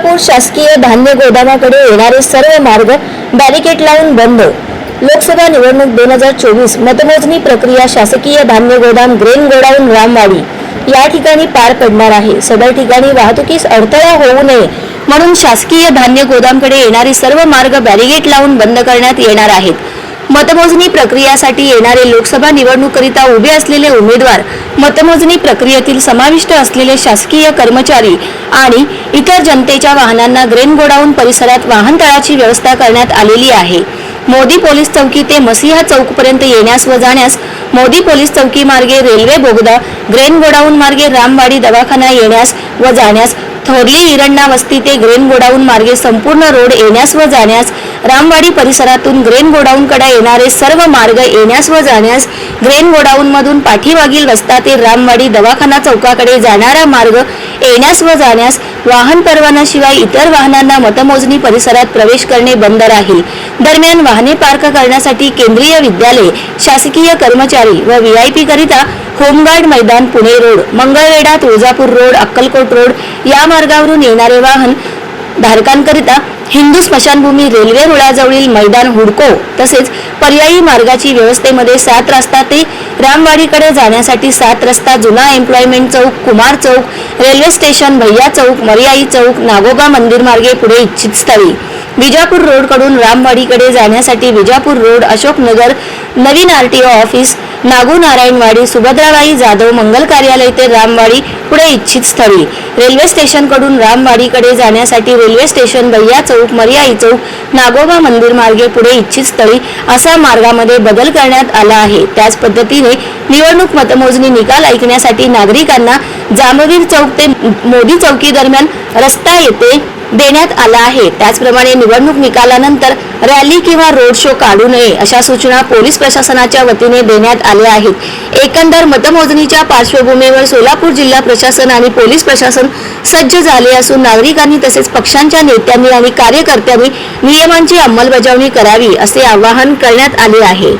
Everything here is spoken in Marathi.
सोलापूर शासकीय धान्य गोदामाकडे येणारे सर्व मार्ग बॅरिकेड लावून बंद. लोकसभा निवडणूक दोन हजार चोवीस मतमोजणी प्रक्रिया शासकीय धान्य गोदाम ग्रेन गोडाऊन रामवाडी. या ठिकाणी पार पडणार आहे. सदर ठिकाणी वाहतुकीस अडथळा होऊ नये म्हणून शासकीय धान्य गोदामकडे येणारे सर्व मार्ग बॅरिगेट लावून बंद करण्यात येणार आहेत. मतमोजणी प्रक्रियासाठी येणारे लोकसभा निवडणुकीकरिता उभे असलेले उमेदवार मतमोजणी प्रक्रियेतील समाविष्ट असलेले शासकीय कर्मचारी आणि इतर जनतेच्या वाहनांना ग्रेन गोडाऊन परिसरात वाहनतळाची व्यवस्था करण्यात आलेली आहे. मोदी पोलीस चौकी ते मसिहा चौकपर्यंत येण्यास व जाण्यास मोदी पोलीस चौकी मार्गे रेल्वे बोगदा ग्रेन गोडाऊन मार्गे रामवाडी दवाखाना येण्यास व जाण्यास थोरली इरण्णा वस्ती ते ग्रेन गोडाऊन मार्गे संपूर्ण रोड येण्यास व जाण्यास रामवाडी परिसरातून ग्रेन गोडाऊनकडे येणारे सर्व मार्ग येण्यास व जाण्यास ग्रेन गोडाऊनमधून पाठीमागील रस्ता ते रामवाडी दवाखाना चौकाकडे जाणारा मार्ग येण्यास व जाण्यास वाहन परवानाशिवाय इतर वाहनांना मतमोजणी परिसरात प्रवेश करणे बंद राहील. दरम्यान वाहने पार्क करण्यासाठी केंद्रीय विद्यालय शासकीय कर्मचारी व व्हीआयपी करिता होमगार्ड मैदान Pune road Mangalvedha Tuljapur road Akkalkot road या मार्गावरून येणारे वाहन धारकांकरिता हिंदू स्मशानभूमी रेल्वे रुळाजवळील मैदान हुडको तसेच पर्यायी मार्गाची व्यवस्थेमध्ये सात रस्ता ते रामवाडीकडे जाण्यासाठी सात रस्ता जुना एम्प्लॉयमेंट चौक कुमार चौक रेल्वे स्टेशन भैया चौक मर्याई चौक नागोबा मंदिर मार्गे पुढे इच्छित स्थळी. विजापूर रोडकडून रामवाडीकडे जाण्यासाठी विजापूर रोड अशोकनगर नवीन आरटीओ ऑफिस नागू नारायणवाडी सुभद्राबाई जाधव मंगल कार्यालय ते रामवाडी पुढे इच्छित स्थळी. रेल्वे स्टेशनकडून रामवाडीकडे जाण्यासाठी रेल्वे स्टेशन भैया चौक मर्याई चौक नागोबा मंदिर मार्गे पुढे इच्छित स्थळी असा मार्गामध्ये बदल करण्यात आला आहे. त्याच पद्धतीने निवडणूक मतमोजणी निकाल ऐकण्यासाठी नागरिकांना जामवीर चौक ते मोदी चौकी दरम्यान रस्ता येथे देण्यात आला आहे. त्याचप्रमाणे निवडणूक निकालानंतर रॅली किंवा रोड शो काढू नये अशा सूचना पोलीस प्रशासनाच्या वतीने देण्यात आल्या आहेत. एकंदर मतमोजणीच्या पार्श्वभूमीवर सोलापूर जिल्हा प्रशासन आणि पोलीस प्रशासन सज्ज झाले असून नागरिकांनी तसेच पक्षांच्या नेत्यांनी आणि कार्यकर्त्यांनी नियमांची अंमलबजावणी करावी असे आवाहन करण्यात आले आहे.